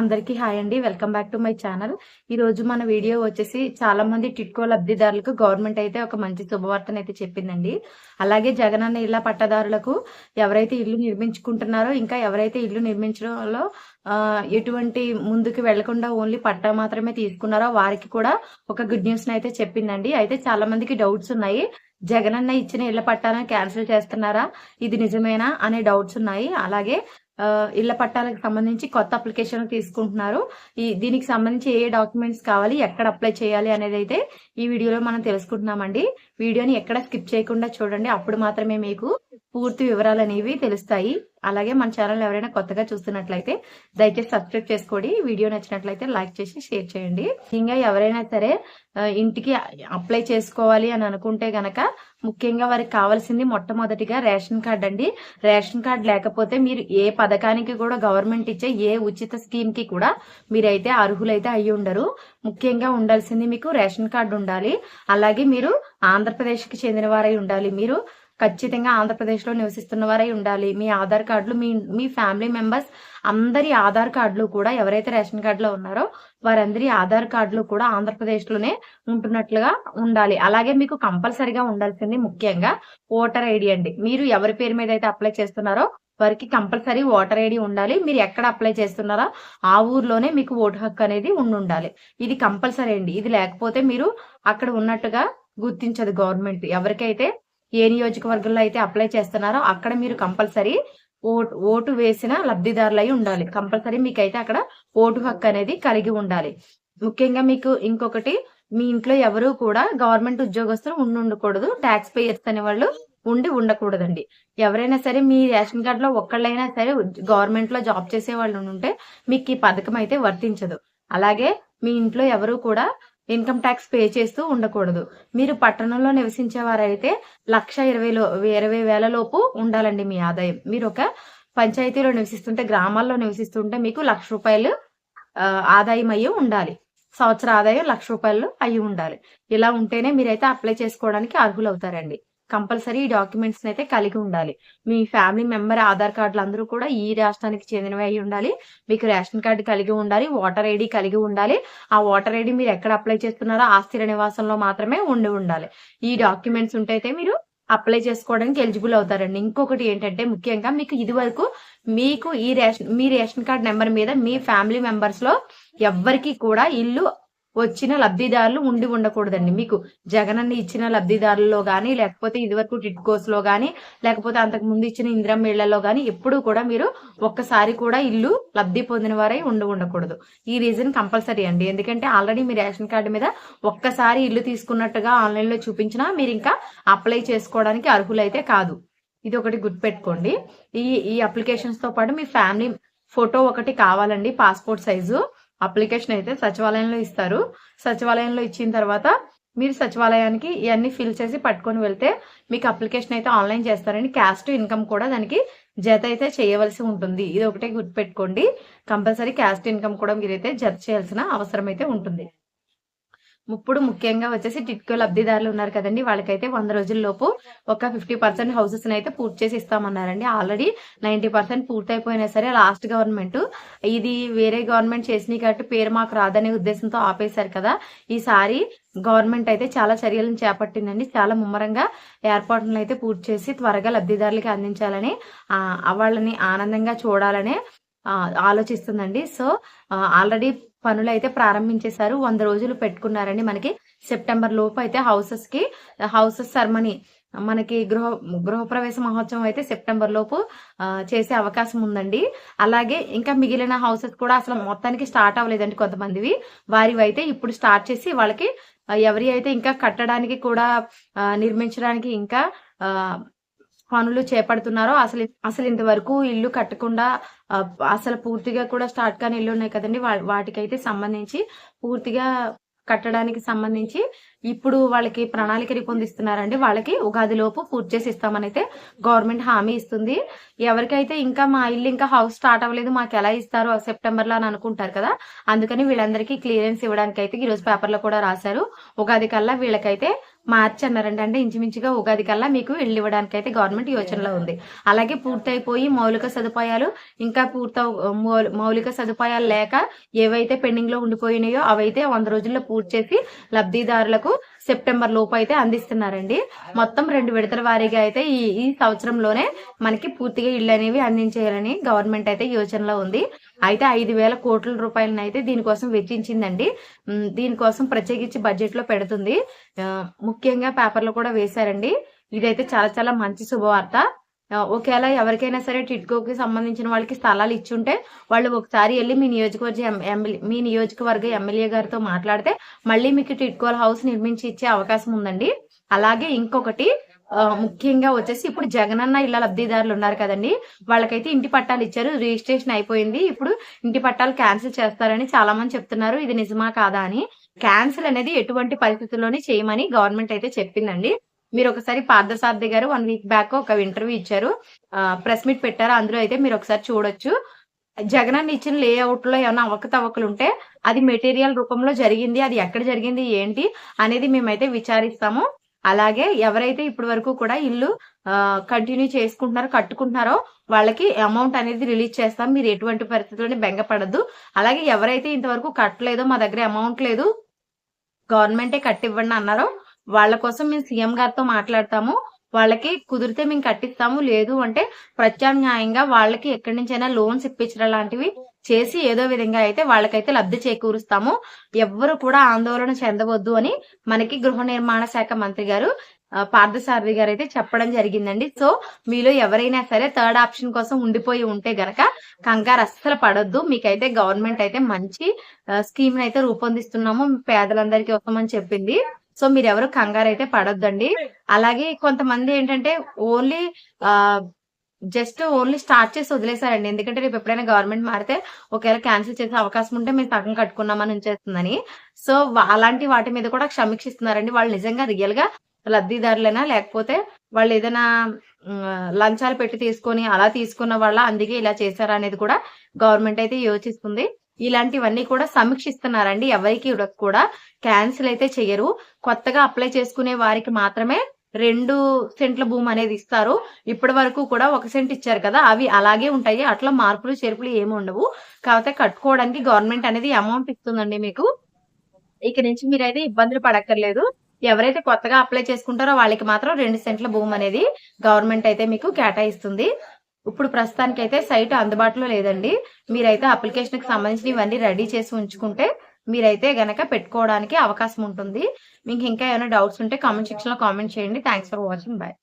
అందరికీ హాయ్ అండి. Welcome back to my channel. ఈ రోజు మన వీడియో వచ్చేసి చాలా మంది టిట్కో లబ్ధిదారులకు గవర్నమెంట్ అయితే ఒక మంచి శుభవార్తను అయితే చెప్పిందండి. అలాగే జగనన్న ఇళ్ళ పట్టదారులకు ఎవరైతే ఇల్లు నిర్మించుకుంటున్నారో ఇంకా ఎవరైతే ఇల్లు నిర్మించడంలో ఎటువంటి ముందుకు వెళ్ళకుండా ఓన్లీ పట్టా మాత్రమే తీసుకున్నారో వారికి కూడా ఒక గుడ్ న్యూస్ అయితే చెప్పిందండి. అయితే చాలా మందికి డౌట్స్ ఉన్నాయి. జగనన్న ఇచ్చిన ఇళ్ళ పట్టాలను క్యాన్సిల్ చేస్తున్నారా? ఇది నిజమేనా? అనే డౌట్స్ ఉన్నాయి. అలాగే ఇళ్ళ పట్టాలకు సంబంధించి కొత్త అప్లికేషన్ తీసుకుంటున్నారు. ఈ దీనికి సంబంధించి ఏ డాక్యుమెంట్స్ కావాలి ఎక్కడ అప్లై చేయాలి అనేది అయితే ఈ వీడియోలో మనం తెలుసుకుంటున్నామండి. వీడియోని ఎక్కడ స్కిప్ చేయకుండా చూడండి. అప్పుడు మాత్రమే మీకు పూర్తి వివరాలు అనేవి తెలుస్తాయి. అలాగే మన ఛానల్ ఎవరైనా కొత్తగా చూస్తున్నట్లయితే దయచేసి సబ్స్క్రైబ్ చేసుకోండి వీడియో నచ్చినట్లయితే లైక్ చేసి షేర్ చేయండి. ఇంకా ఎవరైనా సరే ఇంటికి అప్లై చేసుకోవాలి అని అనుకుంటే గనక ముఖ్యంగా వారికి కావాల్సింది మొట్టమొదటిగా రేషన్ కార్డ్ అండి. రేషన్ కార్డ్ లేకపోతే మీరు ఏ పథకానికి కూడా గవర్నమెంట్ ఇచ్చే ఏ ఉచిత స్కీమ్కి కూడా మీరైతే అర్హులైతే అయ్యి ఉండరు. ముఖ్యంగా ఉండాల్సింది మీకు రేషన్ కార్డు ఉండాలి. అలాగే మీరు ఆంధ్రప్రదేశ్కి చెందిన వారై ఉండాలి. మీరు ఖచ్చితంగా ఆంధ్రప్రదేశ్లో నివసిస్తున్న వారై ఉండాలి. మీ ఆధార్ కార్డులు మీ మీ ఫ్యామిలీ మెంబర్స్ అందరి ఆధార్ కార్డులు కూడా ఎవరైతే రేషన్ కార్డులో ఉన్నారో వారందరి ఆధార్ కార్డులు కూడా ఆంధ్రప్రదేశ్లోనే ఉంటున్నట్లుగా ఉండాలి. అలాగే మీకు కంపల్సరిగా ఉండాల్సింది ముఖ్యంగా ఓటర్ ఐడి అండి. మీరు ఎవరి పేరు మీద అయితే అప్లై చేస్తున్నారో వారికి కంపల్సరీ ఓటర్ ఐడి ఉండాలి. మీరు ఎక్కడ అప్లై చేస్తున్నారో ఆ ఊర్లోనే మీకు ఓటు హక్కు అనేది ఉండి ఉండాలి ఇది కంపల్సరీ అండి. ఇది లేకపోతే మీరు అక్కడ ఉన్నట్టుగా గుర్తించదు గవర్నమెంట్. ఎవరికైతే ఏ నియోజకవర్గంలో అయితే అప్లై చేస్తున్నారో అక్కడ మీరు కంపల్సరీ ఓటు ఓటు వేసిన లబ్ధిదారులు ఉండాలి. కంపల్సరీ మీకైతే అక్కడ ఓటు హక్కు అనేది కలిగి ఉండాలి. ముఖ్యంగా మీకు ఇంకొకటి మీ ఇంట్లో ఎవరు కూడా గవర్నమెంట్ ఉద్యోగస్తులు ఉండి ఉండకూడదు. ట్యాక్స్ పేయర్స్ అనే వాళ్ళు ఉండి ఉండకూడదండి. ఎవరైనా సరే మీ రేషన్ కార్డ్లో ఒక్కళ్ళైనా సరే గవర్నమెంట్లో జాబ్ చేసే వాళ్ళు ఉంటే మీకు ఈ పథకం అయితే వర్తించదు. అలాగే మీ ఇంట్లో ఎవరు కూడా ఇన్కమ్ ట్యాక్స్ పే చేస్తూ ఉండకూడదు. మీరు పట్టణంలో నివసించే వారైతే లక్ష ఇరవైలో ఇరవై వేల లోపు ఉండాలండి మీ ఆదాయం. మీరు ఒక పంచాయతీలో నివసిస్తుంటే గ్రామాల్లో నివసిస్తుంటే మీకు లక్ష రూపాయలు ఆదాయం అయ్యి ఉండాలి. సంవత్సర ఆదాయం లక్ష రూపాయలు అయ్యి ఉండాలి. ఇలా ఉంటేనే మీరైతే అప్లై చేసుకోవడానికి అర్హులు అవుతారండి కంపల్సరీ ఈ డాక్యుమెంట్స్ అయితే కలిగి ఉండాలి. మీ ఫ్యామిలీ మెంబర్ ఆధార్ కార్డులు అందరూ కూడా ఈ రాష్ట్రానికి చెందినవి అయి ఉండాలి. మీకు రేషన్ కార్డు కలిగి ఉండాలి ఓటర్ ఐడి కలిగి ఉండాలి. ఆ ఓటర్ ఐడి మీరు ఎక్కడ అప్లై చేస్తున్నారో ఆ స్థిర నివాసంలో మాత్రమే ఉండి ఉండాలి. ఈ డాక్యుమెంట్స్ ఉంటే అయితే మీరు అప్లై చేసుకోవడానికి ఎలిజిబుల్ అవుతారండి. ఇంకొకటి ఏంటంటే ముఖ్యంగా మీకు ఇది వరకు మీకు ఈ రేషన్ మీ రేషన్ కార్డ్ నెంబర్ మీద మీ ఫ్యామిలీ మెంబర్స్లో ఎవ్వరికి కూడా ఇల్లు వచ్చిన లబ్ధిదారులు ఉండి ఉండకూడదండి. మీకు జగనన్న ఇచ్చిన లబ్ధిదారుల్లో కానీ లేకపోతే ఇదివరకు టిట్కోస్లో లేకపోతే అంతకు ముందు ఇచ్చిన ఇందిరమ్మ ఇళ్ళలో గానీ ఎప్పుడూ కూడా మీరు ఒక్కసారి కూడా ఇల్లు లబ్ధి పొందిన వారై ఉండి ఉండకూడదు. ఈ రీజన్ కంపల్సరీ అండి. ఎందుకంటే ఆల్రెడీ మీ రేషన్ కార్డు మీద ఒక్కసారి ఇల్లు తీసుకున్నట్టుగా ఆన్లైన్లో చూపించినా మీరు ఇంకా అప్లై చేసుకోవడానికి అర్హులైతే కాదు. ఇది ఒకటి గుర్తుపెట్టుకోండి. ఈ ఈ అప్లికేషన్స్తో పాటు మీ ఫ్యామిలీ ఫోటో ఒకటి కావాలండి పాస్పోర్ట్ సైజు. అప్లికేషన్ అయితే సచివాలయంలో ఇస్తారు. సచివాలయంలో ఇచ్చిన తర్వాత మీరు సచివాలయానికి ఇవన్నీ ఫిల్ చేసి పట్టుకొని వెళ్తే మీకు అప్లికేషన్ అయితే ఆన్లైన్ చేస్తారని క్యాస్ట్ ఇన్కమ్ కూడా దానికి జత అయితే చేయవలసి ఉంటుంది. ఇది ఒకటే గుర్తుపెట్టుకోండి. కంపల్సరీ క్యాస్ట్ ఇన్కమ్ కూడా మీరైతే జత చేయాల్సిన అవసరం అయితే ఉంటుంది. ఇప్పుడు ముఖ్యంగా వచ్చేసి టిట్కో లబ్ధిదారులు ఉన్నారు కదండి వాళ్ళకైతే వంద రోజుల లోపు ఒక ఫిఫ్టీ పర్సెంట్ హౌసెస్ అయితే పూర్తి చేసి ఇస్తామన్నారండి. ఆల్రెడీ నైన్టీ పర్సెంట్ పూర్తయిపోయినా సరే లాస్ట్ గవర్నమెంట్. ఇది వేరే గవర్నమెంట్ చేసినాయి కాబట్టి పేరు మాకు రాదనే ఉద్దేశంతో ఆపేశారు కదా. ఈసారి గవర్నమెంట్ అయితే చాలా చర్యలను చేపట్టిందండి. చాలా ముమ్మరంగా ఏర్పాట్లను అయితే పూర్తి చేసి త్వరగా లబ్ధిదారులకి అందించాలని వాళ్ళని ఆనందంగా చూడాలనే ఆలోచిస్తుందండి. సో ఆల్రెడీ పనులు అయితే ప్రారంభించేశారు. వంద రోజులు పెట్టుకున్నారండి మనకి. సెప్టెంబర్ లోపు అయితే హౌసెస్కి హౌసెస్ సెరమనీ మనకి గృహ గృహప్రవేశ మహోత్సవం అయితే సెప్టెంబర్ లోపు చేసే అవకాశం ఉందండి. అలాగే ఇంకా మిగిలిన హౌసెస్ కూడా అసలు మొత్తానికి స్టార్ట్ అవ్వలేదండి కొంతమందివి. వారివి అయితే ఇప్పుడు స్టార్ట్ చేసి వాళ్ళకి ఎవరి అయితే ఇంకా కట్టడానికి కూడా నిర్మించడానికి ఇంకా పనులు చేపడుతున్నారో అసలు అసలు ఇంతవరకు ఇల్లు కట్టకుండా అసలు పూర్తిగా కూడా స్టార్ట్ కాని ఇల్లు ఉన్నాయి కదండి. వా- వాటికైతే సంబంధించి పూర్తిగా కట్టడానికి సంబంధించి ఇప్పుడు వాళ్ళకి ప్రణాళిక రూపొందిస్తున్నారండి. వాళ్ళకి ఉగాది లోపు పూర్తి చేసి ఇస్తామని అయితే గవర్నమెంట్ హామీ ఇస్తుంది. ఎవరికైతే ఇంకా మా ఇల్లు ఇంకా హౌస్ స్టార్ట్ అవ్వలేదు మాకు ఎలా ఇస్తారు సెప్టెంబర్లో అని అనుకుంటారు కదా. అందుకని వీళ్ళందరికీ క్లియరెన్స్ ఇవ్వడానికి అయితే ఈ రోజు పేపర్లో కూడా రాశారు. ఉగాది కల్లా వీళ్ళకైతే మార్చి అన్నారండి. అంటే ఇంచుమించుగా ఉగాది కల్లా మీకు ఇల్లు ఇవ్వడానికి అయితే గవర్నమెంట్ యోచనలో ఉంది. అలాగే పూర్తయిపోయి మౌలిక సదుపాయాలు ఇంకా పూర్త మౌలిక సదుపాయాలు లేక ఏవైతే పెండింగ్లో ఉండిపోయినాయో అవైతే వంద రోజుల్లో పూర్తి చేసి లబ్ధిదారులకు సెప్టెంబర్ లోపు అయితే అందిస్తున్నారండి. మొత్తం రెండు విడతల వారీగా అయితే ఈ ఈ సంవత్సరంలోనే మనకి పూర్తిగా ఇళ్ళు అనేవి అందించేయాలని గవర్నమెంట్ అయితే యోచనలో ఉంది. అయితే ఐదు వేల కోట్ల రూపాయలను అయితే దీనికోసం వెచ్చించిందండి. దీనికోసం ప్రత్యేకించి బడ్జెట్లో పెడుతుంది ముఖ్యంగా పేపర్లో కూడా వేశారండి. ఇదైతే చాలా చాలా మంచి శుభవార్త. ఒకవేళ ఎవరికైనా సరే టిట్కోకి సంబంధించిన వాళ్ళకి స్థలాలు ఇచ్చుంటే వాళ్ళు ఒకసారి వెళ్ళి మీ నియోజకవర్గ ఎం- ఎమ్మెల్యే మీ నియోజకవర్గ ఎమ్మెల్యే గారితో మాట్లాడితే మళ్ళీ మీకు టిట్కోల్ హౌస్ నిర్మించి ఇచ్చే అవకాశం ఉందండి. అలాగే ఇంకొకటి ముఖ్యంగా వచ్చేసి ఇప్పుడు జగనన్న ఇళ్ళ లబ్ధిదారులు ఉన్నారు కదండి. వాళ్ళకైతే ఇంటి పట్టాలు ఇచ్చారు. రిజిస్ట్రేషన్ అయిపోయింది. ఇప్పుడు ఇంటి పట్టాలు క్యాన్సిల్ చేస్తారని చాలా మంది చెప్తున్నారు. ఇది నిజమా కాదా అని. క్యాన్సిల్ అనేది ఎటువంటి పరిస్థితుల్లోనే చేయమని గవర్నమెంట్ అయితే చెప్పిందండి. మీరు ఒకసారి పార్థసారథి గారు వన్ వీక్ బ్యాక్ ఒక ఇంటర్వ్యూ ఇచ్చారు. ప్రెస్ మీట్ పెట్టారు? అందులో అయితే మీరు ఒకసారి చూడొచ్చు. జగనన్న ఇచ్చిన లేఅవుట్లో ఏమైనా అవకతవకలు ఉంటే అది మెటీరియల్ రూపంలో జరిగింది అది ఎక్కడ జరిగింది ఏంటి అనేది మేమైతే విచారిస్తాము. అలాగే ఎవరైతే ఇప్పటి వరకు కూడా ఇల్లు కంటిన్యూ చేసుకుంటున్నారో కట్టుకుంటున్నారో వాళ్ళకి అమౌంట్ అనేది రిలీజ్ చేస్తాం. మీరు ఎటువంటి పరిస్థితుల్లోనే బెంగపడద్దు. అలాగే ఎవరైతే ఇంతవరకు కట్టలేదో మా దగ్గర అమౌంట్ లేదు గవర్నమెంటే కట్టివ్వండి అన్నారో వాళ్ళ కోసం మేము సీఎం గారితో మాట్లాడతాము. వాళ్ళకి కుదిరితే మేము కట్టిస్తాము. లేదు అంటే ప్రత్యామ్నాయంగా వాళ్ళకి ఎక్కడి నుంచైనా లోన్స్ ఇప్పించడం లాంటివి చేసి ఏదో విధంగా అయితే వాళ్ళకైతే లబ్ధి చేకూరుస్తాము. ఎవ్వరు కూడా ఆందోళన చెందవద్దు అని మనకి గృహ నిర్మాణ శాఖ మంత్రి గారు పార్థసారథి గారు అయితే చెప్పడం జరిగిందండి. సో మీలో ఎవరైనా సరే థర్డ్ ఆప్షన్ కోసం ఉండిపోయి ఉంటే గనక కంగారు అస్సలు పడొద్దు. మీకైతే గవర్నమెంట్ అయితే మంచి స్కీమ్ అయితే రూపొందిస్తున్నాము. పేదలందరికీ వస్తామని చెప్పింది. సో మీరు ఎవరు కంగారు అయితే పడొద్దండి అలాగే కొంతమంది ఏంటంటే ఓన్లీ ఆ జస్ట్ ఓన్లీ స్టార్ట్ చేసి వదిలేశారండి ఎందుకంటే రేపు ఎప్పుడైనా గవర్నమెంట్ మారితే ఒకవేళ క్యాన్సిల్ చేసే అవకాశం ఉంటే మేము సగం కట్టుకున్నామని ఉంచేస్తుందని. సో అలాంటి వాటి మీద కూడా సమీక్షిస్తున్నారండి వాళ్ళు నిజంగా రియల్గా లబ్ధిదారులైనా? లేకపోతే వాళ్ళు ఏదైనా లంచాలు పెట్టి తీసుకొని అలా తీసుకున్న వాళ్ళ అందుకే ఇలా చేశారా అనేది కూడా గవర్నమెంట్ అయితే యోచిస్తుంది. ఇలాంటివన్నీ కూడా సమీక్షిస్తున్నారండి. ఎవరికి కూడా క్యాన్సిల్ అయితే చేయరు. కొత్తగా అప్లై చేసుకునే వారికి మాత్రమే రెండు సెంట్ల భూమి అనేది ఇస్తారు. ఇప్పటి వరకు కూడా ఒక సెంట్ ఇచ్చారు కదా అవి అలాగే ఉంటాయి. అట్లా మార్పులు చేర్పులు ఏమి ఉండవు. కాకపోతే కట్టుకోవడానికి గవర్నమెంట్ అనేది అమౌంట్ ఇస్తుందండి మీకు. ఇక నుంచి మీరైతే ఇబ్బందులు పడక్కర్లేదు. ఎవరైతే కొత్తగా అప్లై చేసుకుంటారో వాళ్ళకి మాత్రం రెండు సెంట్ల భూమి అనేది గవర్నమెంట్ అయితే మీకు కేటాయిస్తుంది. ఇప్పుడు ప్రస్తుతానికి అయితే సైట్ అందుబాటులో లేదండి. మీరైతే అప్లికేషన్కి సంబంధించిన ఇవన్నీ రెడీ చేసి ఉంచుకుంటే మీరైతే గనక పెట్టుకోవడానికి అవకాశం ఉంటుంది. మీకు ఇంకా ఏమైనా డౌట్స్ ఉంటే కామెంట్ సెక్షన్లో కామెంట్ చేయండి. Thanks for watching. బాయ్.